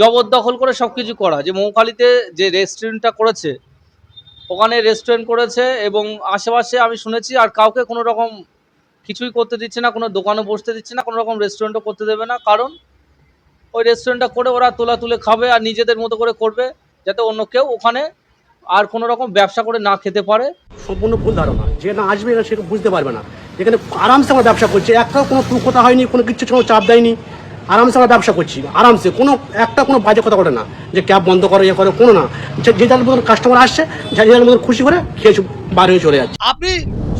জবরদখল করে সব কিছু করা যে মৌখালিতে যে রেস্টুরেন্টটা করেছে, ওখানে রেস্টুরেন্ট করেছে এবং আশেপাশে আমি শুনেছি আর কাউকে কোনো রকম কিছুই করতে দিচ্ছে না, কোনো দোকানে বসতে দিচ্ছে না, কোনো রকম রেস্টুরেন্টও করতে দেবে না। কারণ ওই রেস্টুরেন্টটা করে ওরা তোলা তুলে খাবে আর নিজেদের মতো করে করবে যাতে অন্য কেউ ওখানে আর কোনো রকম ব্যবসা করে না খেতে পারে। সম্পূর্ণ ভুল ধারণা। যে না আসবে না সেটা বুঝতে পারবে না। এখানে আরামসে আমরা ব্যবসা করছি একটা কোনো কথা হয়নি, কোনো কিছু কোনো চাপ দেয়নি। আরামসে আমরা ব্যবসা করছি। আরামসে। কোনো একটা কোনো বাজে কথা বলে না। যে ক্যাব বন্ধ করো ইয়ে করো কোনো না। যে যার মতন কাস্টমার আসছে যে যার মতন খুশি করে খেয়ে বার হয়ে চলে যাচ্ছে। আপনি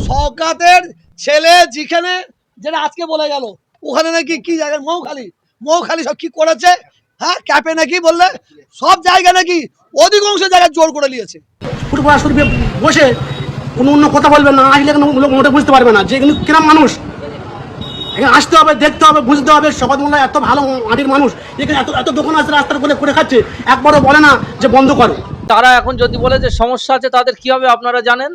সৌকাতের ছেলে যেখানে যেটা আজকে বলে গেল ওখানে নাকি কি জায়গায় মৌখালি। মৌখালি সব কি করেছে? হ্যাঁ ক্যাপে নাকি বললে? সব জায়গা নাকি অধিকাংশ জায়গায় জোর করে নিয়েছে। ফুটবল শুরু বসে কোনো অন্য কথা বলবে না আসলে কোনো লোক মোটে বুঝতে পারবে না যে কিন্তু কিরম মানুষ। আসতে হবে, দেখতে হবে, বুঝতে হবে সবাই মোল্লা এত ভালো মাটির মানুষ। এখানে এত এত দোকান আছে, রাস্তার করে করে খাচ্ছে। একবারও বলে না যে বন্ধ করো। তারা এখন যদি বলে যে সমস্যা আছে, তাদের কি হবে আপনারা জানেন?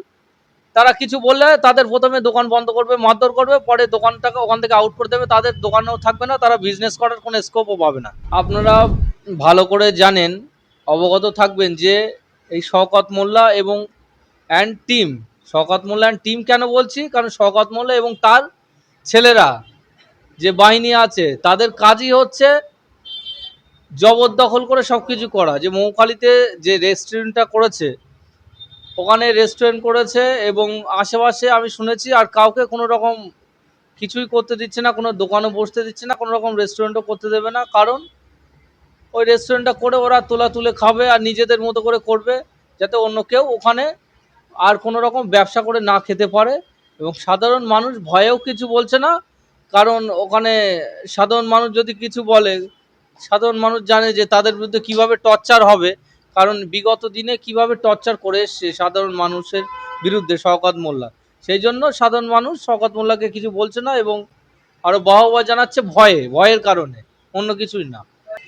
তারা কিছু বললে তাদের প্রথমে দোকান বন্ধ করবে, মারধর করবে, পরে দোকানটাকে ওখান থেকে আউট করে দেবে। তাদের দোকানেও থাকবে না, তারা বিজনেস করার কোনো স্কোপও পাবে না। আপনারা ভালো করে জানেন, অবগত থাকবেন যে এই শওকত মোল্লা এবং and team Shawkat Molla and team কেন বলছি? কারণ শওকত মোল্লা এবং তার ছেলেরা যে বাহিনী আছে, তাদের কাজই হচ্ছে জবরদখল করে সব কিছু করা। যে মৌখালিতে যে রেস্টুরেন্টটা করেছে, ওখানে রেস্টুরেন্ট করেছে এবং আশেপাশে আমি শুনেছি আর কাউকে কোনো রকম কিছুই করতে দিচ্ছে না, কোনো দোকানে বসতে দিচ্ছে না কোনো রকম রেস্টুরেন্টও করতে দেবে না। কারণ ওই রেস্টুরেন্টটা করে ওরা তোলা তুলে খাবে আর নিজেদের মতো করে করবে, যাতে অন্য কেউ ওখানে আর কোনো রকম ব্যবসা করে না খেতে পারে। এবং সাধারণ মানুষ ভয়েও কিছু বলছে না কারণ ওখানে সাধারণ মানুষ যদি কিছু বলে, সাধারণ মানুষ জানে যে তাদের বিরুদ্ধে কীভাবে টর্চার হবে, কারণ বিগত দিনে কীভাবে টর্চার করে এসছে সাধারণ মানুষের বিরুদ্ধে শওকত মোল্লা। সেই জন্য সাধারণ মানুষ শওকত মোল্লাকে কিছু বলছে না এবং আরও বাহবা জানাচ্ছে ভয়ে, ভয়ের কারণে, অন্য কিছুই না।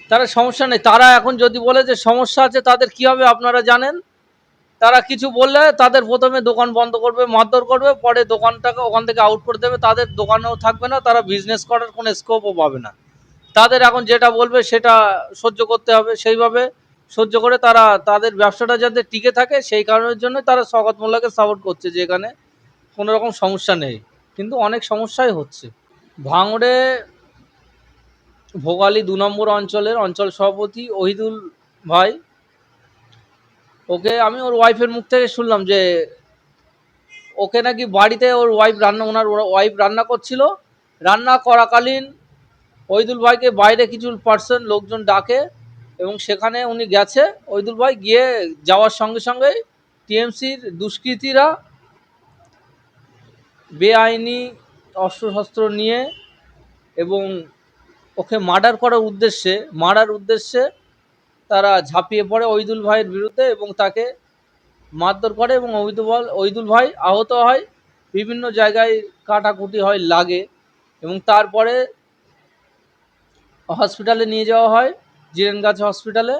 তারা সমস্যা নেই। তারা এখন যদি বলে যে সমস্যা আছে তাদের কি হবে আপনারা জানেন? তারা কিছু বললে তাদের প্রথমে দোকান বন্ধ করবে, মারধর করবে, পরে দোকানটাকে ওখান থেকে আউট করে দেবে। তাদের দোকানেও থাকবে না, তারা বিজনেস করার কোনো স্কোপও পাবে না। তাদের এখন যেটা বলবে সেটা সহ্য করতে হবে। সেইভাবে সহ্য করে তারা, তাদের ব্যবসাটা যাতে টিকে থাকে, সেই কারণের জন্য তারা শওকত মোল্লাকে সাপোর্ট করছে যে এখানে কোনো রকম সমস্যা নেই। কিন্তু অনেক সমস্যাই হচ্ছে। ভাঙড়ে ভোগালী দু নম্বর অঞ্চলের অঞ্চল সভাপতি ওহিদুল ভাই ওকে আমি ওর ওয়াইফের মুখ থেকে শুনলাম যে ওকে নাকি বাড়িতে ওর ওয়াইফ রান্না, ওনার ওয়াইফ রান্না করছিল। রান্না করাকালীন ওইদুল ভাইকে বাইরে কিছু পার্সন লোকজন ডাকে এবং সেখানে উনি গেছে। ওইদুল ভাই গিয়ে যাওয়ার সঙ্গে সঙ্গে টিএমসির দুষ্কৃতীরা বেআইনি অস্ত্রশস্ত্র নিয়ে এবং ওকে মার্ডার করার উদ্দেশ্যে, মারার উদ্দেশ্যে তারা ঝাঁপিয়ে পড়ে ওইদুল ভাইয়ের বিরুদ্ধে এবং তাকে মারধর করে এবং ওইদুল ওইদুল ভাই আহত হয়। বিভিন্ন জায়গায় কাটাকুটি হয়, লাগে এবং তারপরে হসপিটালে নিয়ে যাওয়া হয়, জিরেনগাছ হসপিটালে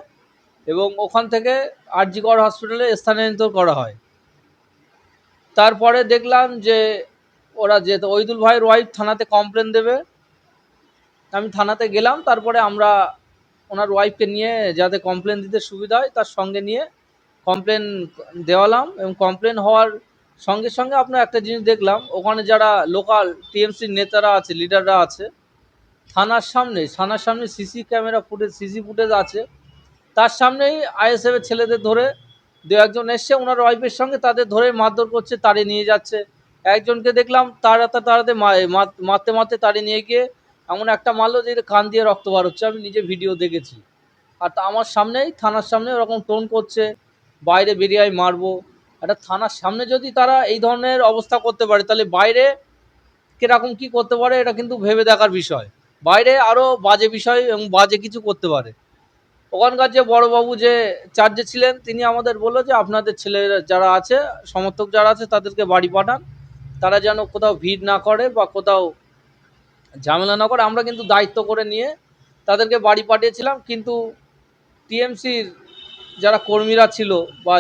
এবং ওখান থেকে আরজিকর হসপিটালে স্থানান্তর করা হয়। তারপরে দেখলাম যে ওরা যে ওইদুল ভাইয়ের ওয়াইফ থানাতে কমপ্লেন দেবে, আমি থানাতে গেলাম, তারপরে আমরা ওনার ওয়াইফকে নিয়ে যাতে কমপ্লেন দিতে সুবিধা হয়, তার সঙ্গে নিয়ে কমপ্লেন দেওয়ালাম এবং কমপ্লেন হওয়ার সঙ্গে সঙ্গে আপনার একটা জিনিস দেখলাম, ওখানে যারা লোকাল টিএমসির নেতারা আছে লিডাররা আছে, থানার সামনে থানার সামনে CC camera footage CC footage আছে, তার সামনেই আইএসএফের ছেলেদের ধরে দু একজন এসছে, ওনার ওয়াইফের সঙ্গে তাদের ধরে মারধর করছে, তাড়ে নিয়ে যাচ্ছে, একজনকে দেখলাম তাড়াতে তাড়াতে মারতে মারতে তাড়ে নিয়ে গিয়ে এমন একটা মারলো যে কান দিয়ে রক্ত বার হচ্ছে, আমি নিজে ভিডিও দেখেছি। আর তা আমার সামনেই, থানার সামনে ওরকম টোন করছে, বাইরে বেরিয়ে আয় মারবো। একটা থানার সামনে যদি তারা এই ধরনের অবস্থা করতে পারে, তাহলে বাইরে কীরকম কি করতে পারে, এটা কিন্তু ভেবে দেখার বিষয়। বাইরে আরও বাজে বিষয় এবং বাজে কিছু করতে পারে। ওখানকার যে বড়বাবু যে চার্জে ছিলেন, তিনি আমাদের বলল যে আপনাদের ছেলেরা যারা আছে, সমর্থক যারা আছে, তাদেরকে বাড়ি পাঠান। তারা যেন কোথাও ভিড় না করে বা কোথাও ঝামেলা না করে আমরা কিন্তু দায়িত্ব করে নিয়ে তাদেরকে বাড়ি পাঠিয়েছিলাম, কিন্তু টিএমসির যারা কর্মীরা ছিল বা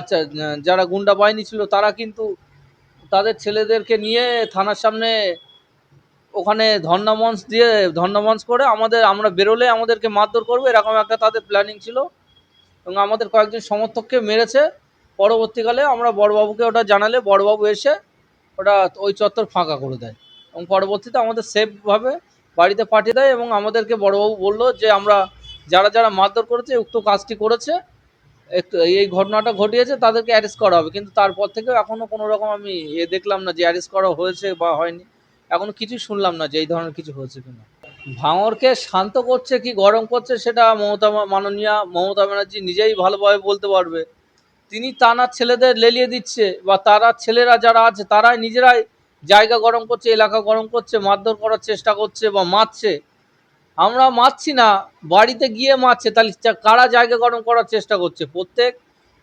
যারা গুন্ডা বাহিনী ছিল, তারা কিন্তু তাদের ছেলেদেরকে নিয়ে থানার সামনে ওখানে ধর্নামঞ্চ দিয়ে ধর্নামঞ্চ করে আমাদের, আমরা বেরোলে আমাদেরকে মারধর করবে, এরকম একটা তাদের প্ল্যানিং ছিল। এবং আমাদের কয়েকজন সমর্থককে মেরেছে। পরবর্তীকালে আমরা বড়বাবুকে ওটা জানালে, বড়বাবু এসে ওটা ওই চত্বর ফাঁকা করে দেয়। এবং পরবর্তীতে আমাদের সেফভাবে বাড়িতে পাঠিয়ে দেয় এবং আমাদেরকে বড়বাবু বলল যে আমরা যারা যারা মারধর করেছে উক্ত কাজটি করেছে, একটু এই ঘটনাটা ঘটিয়েছে, তাদেরকে অ্যারেস্ট করা হবে। কিন্তু তারপর থেকে এখনও কোনো রকম আমি এ দেখলাম না যে অ্যারেস্ট করা হয়েছে বা হয়নি। এখনও কিছু শুনলাম না যে এই ধরনের কিছু হয়েছে কিনা। ভাঙরকে শান্ত করছে, কি গরম করছে সেটা মমতা মাননীয়া মমতা ব্যানার্জি নিজেই ভালোভাবে বলতে পারবে। তিনি তানার ছেলেদের লেলিয়ে দিচ্ছে বা তারা ছেলেরা যারা আছে, তারাই নিজেরাই জায়গা গরম করছে, এলাকা গরম করছে, মারধর করার চেষ্টা করছে বা মারছে। আমরা মারছি না, বাড়িতে গিয়ে মারছে, তাহলে কারা জায়গা গরম করার চেষ্টা করছে? প্রত্যেক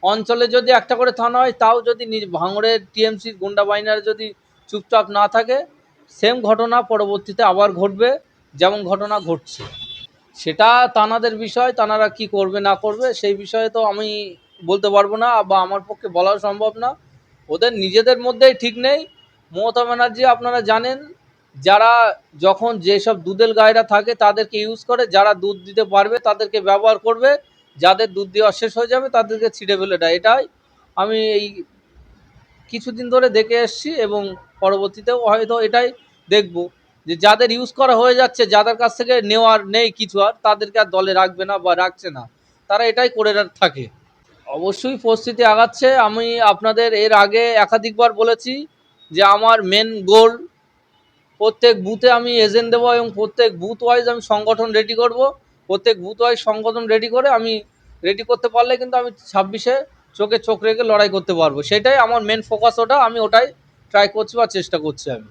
অঞ্চলে যদি একটা করে থানা হয়, তাও যদি নিজ ভাঙড়ের টিএমসি গুন্ডা বাহিনীরা যদি চুপচাপ না থাকে সেম ঘটনা পরবর্তীতে আবার ঘটবে, যেমন ঘটনা ঘটছে। সেটা তানাদের বিষয় তানারা কি করবে, না করবে, সেই বিষয়ে তো আমি বলতে পারব না বা আমার পক্ষে বলাও সম্ভব না। ওদের নিজেদের মধ্যেই ঠিক নেই মমতা ব্যানার্জি আপনারা জানেন, যারা যখন যেসব দুধের গায়েরা থাকে তাদেরকে ইউজ করে, যারা দুধ দিতে পারবে তাদেরকে ব্যবহার করবে, যাদের দুধ দেওয়া শেষ হয়ে যাবে তাদেরকে ছিঁড়ে ফেলে দেয়। এটাই আমি এই কিছুদিন ধরে দেখে এসেছি এবং পরবর্তীতেও হয়তো এটাই দেখব যে যাদের ইউজ করা হয়ে যাচ্ছে, যাদের কাছ থেকে নেওয়ার নেই কিছু আর, তাদেরকে আর দলে রাখবে না বা রাখছে না। তারা এটাই করে থাকে। অবশ্যই পরিস্থিতি আগাচ্ছে। আমি আপনাদের এর আগে একাধিকবার বলেছি যে আমার মেন গোল প্রত্যেক বুথে আমি এজেন্ট দেবো এবং প্রত্যেক বুথ ওয়াইজ আমি সংগঠন রেডি করব। প্রত্যেক বুথ ওয়াইজ সংগঠন রেডি করে আমি রেডি করতে পারলে কিন্তু আমি ছাব্বিশে চোখে চোখ রেখে লড়াই করতে পারব। সেটাই আমার মেন ফোকাস ওটা আমি ওটাই ট্রাই করছি বা চেষ্টা করছি আমি।